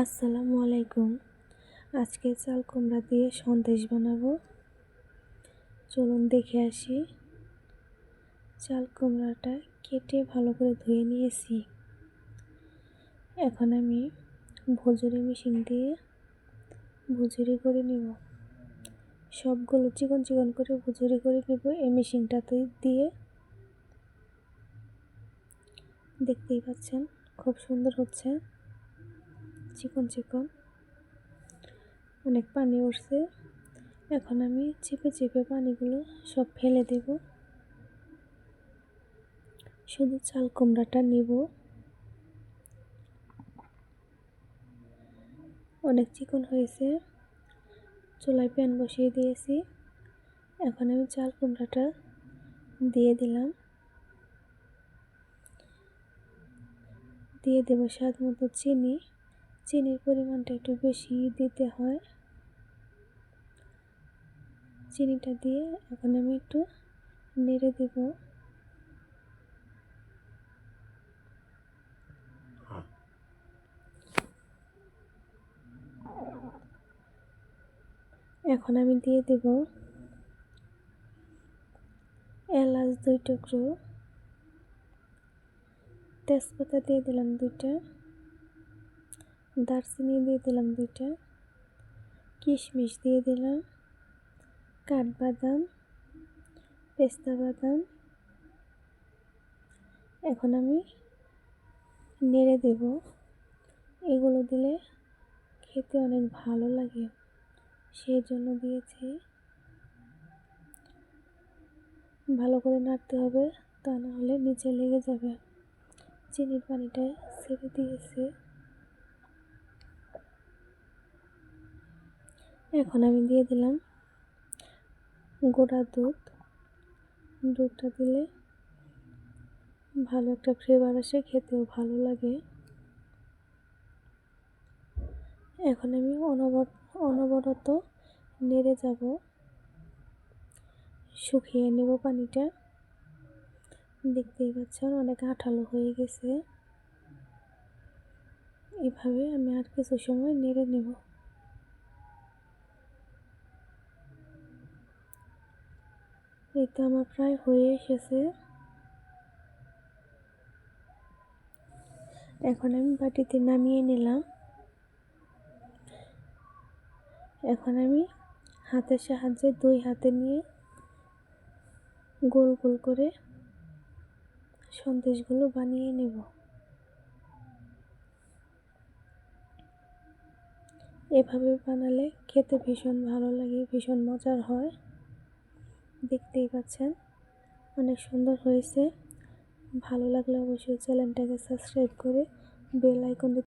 আসসালামু আলাইকুম। আজকে চাল কুমড়া দিয়ে সন্দেশ বানাবো। চলুন দেখে আসি। চাল কুমড়াটা কেটে ভালো করে ধুয়ে নিয়েছি। এখন আমি ভুজুরি মেশিন দিয়ে ভুজুরি করে নেব। সবগুলো চিকন চিকন করে ভুজুরি করে নেব এই মেশিনটাতে দিয়ে। দেখতেই পাচ্ছেন, খুব সুন্দর হচ্ছে। চিকন চিকন। অনেক পানি উঠছে এখন আমি চেপে চেপে পানিগুলো সব ফেলে দেব। শুধু চাল কুমড়াটা নিব। অনেক চিকন হয়েছে। চুলায় প্যান বসিয়ে দিয়েছি। এখন আমি চাল কুমড়াটা দিয়ে দিলাম। দিয়ে দেবো স্বাদ মতো চিনি। চিনির পরিমাণটা একটু বেশি দিতে হয়। চিনিটা দিয়ে এখন আমি একটু নেড়ে দেব। এখন আমি দিয়ে দেব এলাচ দুই টুকরো। তেজপাতা দিয়ে দিলাম দুইটা। দারচিনি দিয়ে দিলাম দুইটা। কিশমিশ দিয়ে দিলাম। কাঠবাদাম পেস্তা বাদাম এখন আমি নেড়ে দেব। এগুলো দিলে খেতে অনেক ভালো লাগে। সেই জন্য দিয়েছি। ভালো করে নাড়তে হবে, তা না হলে নিচে লেগে যাবে। চিনির পানিটা ছেড়ে দিয়েছে। এখন আমি দিয়ে দিলাম গোড়া দুধ। দুধটা দিলে ভালো একটা ফ্লেভার আসে, খেতেও ভালো লাগে। এখন আমি অনবর, অনবরত নেড়ে যাব। শুকিয়ে নেব পানিটা। দেখতেই পাচ্ছেন অনেক আঠালো হয়ে গেছে। এভাবে আমি আর কিছু সময় নেড়ে নেব। এই আমার প্রায় হয়ে এসেছে। এখন আমি বাটিতে নামিয়ে নিলাম। এখন আমি হাতের সাহায্যে দুই হাতে নিয়ে গোল গোল করে সন্দেশগুলো বানিয়ে নেব। এভাবে বানালে খেতে ভীষণ ভালো লাগে, ভীষণ মজার হয়। দেখতেই পাচ্ছেন। অনেক সুন্দর হয়েছে। ভালো লাগলে অবশ্যই চ্যানেলটাকে সাবস্ক্রাইব করে বেল আইকন